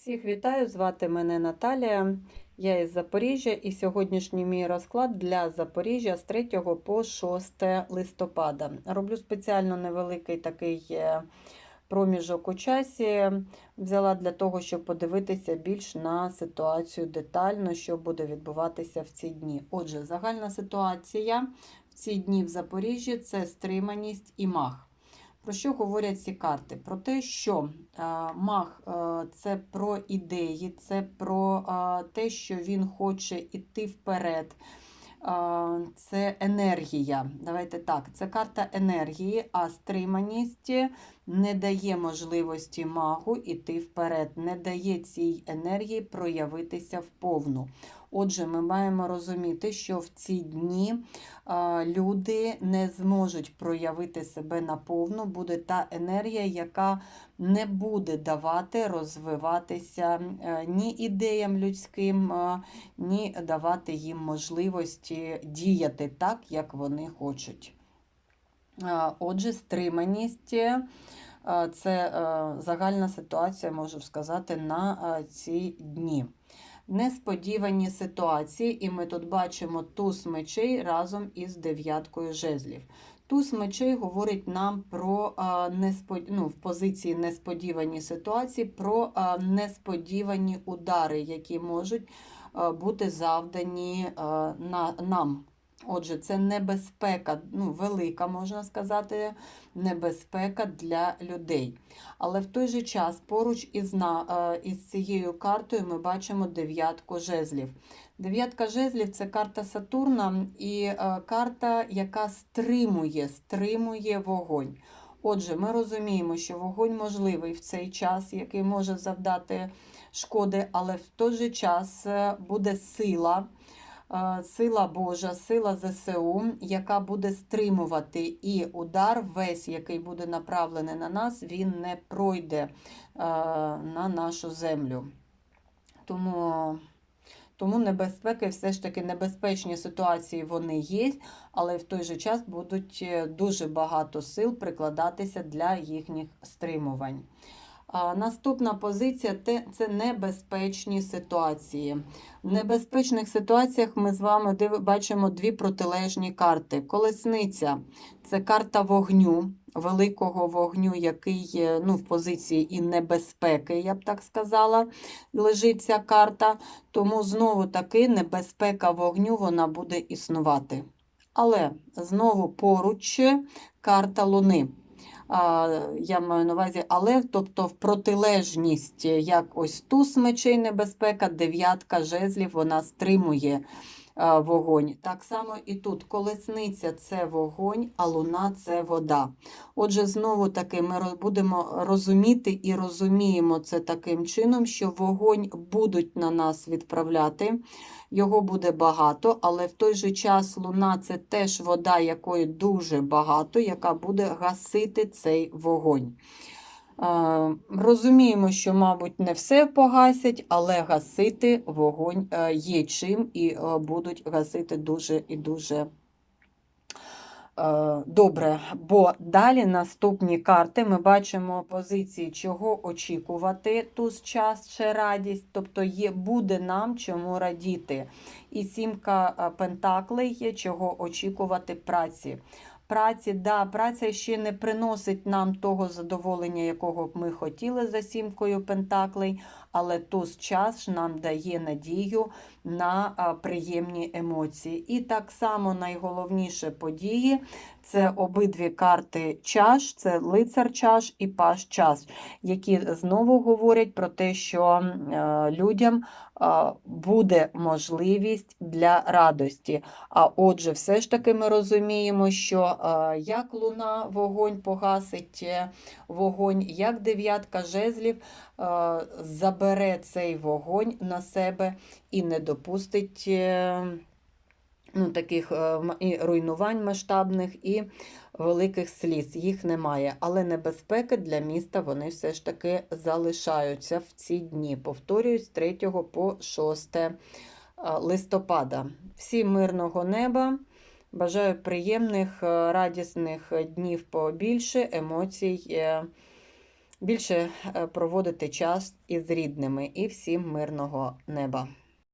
Всіх вітаю, звати мене Наталія. Я із Запоріжжя і сьогоднішній мій розклад для Запоріжжя з 3 по 6 листопада. Роблю спеціально невеликий такий е, проміжок у часі. Взяла для того, щоб подивитися більш на ситуацію детально, що буде відбуватися в ці дні. Отже, загальна ситуація в ці дні в Запоріжжі це стриманість і мах. Про що говорять ці карти? Про те, що е, маг е, це про ідеї, це про е, те, що він хоче йти вперед. Це енергія. Давайте так, це карта енергії, а стриманість не дає можливості магу йти вперед, не дає цій енергії проявитися вповну. Отже, ми маємо розуміти, що в ці дні люди не зможуть проявити себе наповну, буде та енергія, яка не буде давати розвиватися е, ні ідеям людським, ні давати їм можливості діяти так, як вони хочуть. Отже, стриманість. е, Це е, загальна ситуація, можу сказати, на ці дні несподівані ситуації, і ми тут бачимо туз мечей разом із дев'яткою жезлів. Туз мечей говорить нам про неспод... ну, в позиції несподівані ситуації, про несподівані удари, які можуть бути завдані на, нам. Отже, це небезпека, ну, велика, можна сказати, небезпека для людей. Але в той же час поруч із, е, із цією картою ми бачимо дев'ятку жезлів. Дев'ятка жезлів це карта Сатурна і е, карта, яка стримує, стримує вогонь. Отже, ми розуміємо, що вогонь можливий в цей час, який може завдати шкоди, але в той же час е, буде сила. Е, Сила Божа, сила ЗСУ, яка буде стримувати і удар, весь, який буде направлений на нас, він не пройде е, на нашу землю. Тому, тому небезпеки, все ж таки небезпечні ситуації вони є, але в той же час будуть е, дуже багато сил прикладатися для їхніх стримувань. Наступна позиція це небезпечні ситуації. В небезпечних ситуаціях ми з вами бачимо дві протилежні карти. Колесниця це карта вогню, великого вогню, який ну, в позиції і небезпеки, я б так сказала, лежить ця карта. Тому знову таки небезпека вогню вона буде існувати. Але знову поруч карта Луни. Я маю на увазі, але тобто в протилежність, як ось туз мечей небезпека, дев'ятка жезлів, вона стримує вогонь. Так само і тут колесниця це вогонь, а луна це вода. Отже, знову таки ми будемо розуміти і розуміємо це таким чином, що вогонь будуть на нас відправляти. Його буде багато, але в той же час луна це теж вода, якої дуже багато, яка буде гасити цей вогонь. Розуміємо, що, мабуть, не все погасять, але гасити вогонь е, є чим і е, будуть гасити дуже і дуже е, добре. Бо далі наступні карти ми бачимо позиції, чого очікувати туз час ще радість, тобто є, буде нам чому радіти. І сімка пентаклей є, чого очікувати праці. Праці, да, праця ще не приносить нам того задоволення, якого б ми хотіли за сімкою пентаклей, але туз час нам дає надію на приємні емоції. І так само найголовніше події це обидві карти чаш, це лицар чаш і паш чаш, які знову говорять про те, що е, людям буде можливість для радості. А отже, все ж таки ми розуміємо, що як луна вогонь погасить е, вогонь, як дев'ятка жезлів е, забере цей вогонь на себе і не допустить е, ну, таких руйнувань масштабних і великих сліз. Їх немає. Але небезпеки для міста вони все ж таки залишаються в ці дні. Повторююсь, з 3 по 6 е, листопада. Всім мирного неба. Бажаю приємних, е, радісних днів побільше, емоцій е, більше е, проводити час із рідними і всім мирного неба.